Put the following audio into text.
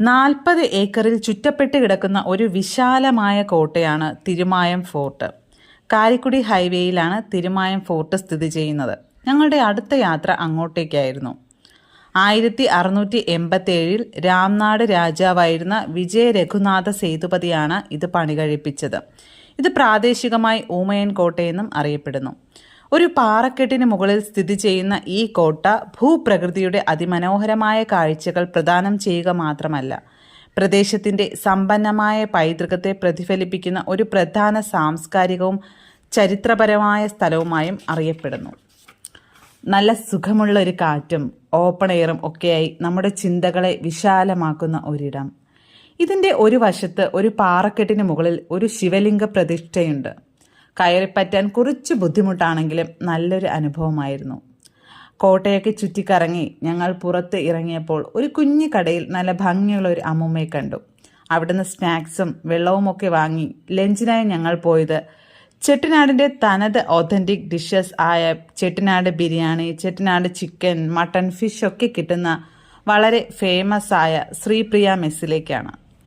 നാൽപ്പത് ഏക്കറിൽ ചുറ്റപ്പെട്ട് കിടക്കുന്ന ഒരു വിശാലമായ കോട്ടയാണ് തിരുമായം ഫോർട്ട്. കാരിക്കുടി ഹൈവേയിലാണ് തിരുമായം ഫോർട്ട് സ്ഥിതി ചെയ്യുന്നത്. ഞങ്ങളുടെ അടുത്ത യാത്ര അങ്ങോട്ടേക്കായിരുന്നു. ആയിരത്തി അറുന്നൂറ്റി എൺപത്തേഴിൽ രാംനാട് രാജാവായിരുന്ന വിജയ രഘുനാഥ സേതുപതിയാണ് ഇത് പണികഴിപ്പിച്ചത്. ഇത് പ്രാദേശികമായി ഊമയൻ കോട്ടയെന്നും അറിയപ്പെടുന്നു. ഒരു പാറക്കെട്ടിന് മുകളിൽ സ്ഥിതി ചെയ്യുന്ന ഈ കോട്ട ഭൂപ്രകൃതിയുടെ അതിമനോഹരമായ കാഴ്ചകൾ പ്രദാനം ചെയ്യുക മാത്രമല്ല പ്രദേശത്തിന്റെ സമ്പന്നമായ പൈതൃകത്തെ പ്രതിഫലിപ്പിക്കുന്ന ഒരു പ്രധാന സാംസ്കാരികവും ചരിത്രപരമായ സ്ഥലവുമായും അറിയപ്പെടുന്നു. നല്ല സുഖമുള്ള ഒരു കാറ്റും ഓപ്പൺ എയറും ഒക്കെയായി നമ്മുടെ ചിന്തകളെ വിശാലമാക്കുന്ന ഒരിടം. ഇതിന്റെ ഒരു വശത്ത് ഒരു പാറക്കെട്ടിന് മുകളിൽ ഒരു ശിവലിംഗ പ്രതിഷ്ഠയുണ്ട്. കയറിപ്പറ്റാൻ കുറച്ച് ബുദ്ധിമുട്ടാണെങ്കിലും നല്ലൊരു അനുഭവമായിരുന്നു. കോട്ടയൊക്കെ ചുറ്റിക്കറങ്ങി ഞങ്ങൾ പുറത്ത് ഇറങ്ങിയപ്പോൾ ഒരു കുഞ്ഞു കടയിൽ നല്ല ഭംഗിയുള്ള ഒരു അമ്മുമ്മയെ കണ്ടു. അവിടുന്ന് സ്നാക്സും വെള്ളവുമൊക്കെ വാങ്ങി ലഞ്ചിനായി ഞങ്ങൾ പോയത് ചെട്ടിനാടിന്റെ തനത് ഒതന്റിക് ഡിഷസ് ആയ Chettinad biryani Chettinad chicken mutton fish ഒക്കെ കിട്ടുന്ന വളരെ ഫേമസ് ആയ ശ്രീപ്രിയ മെസ്സിലേക്കാണ്.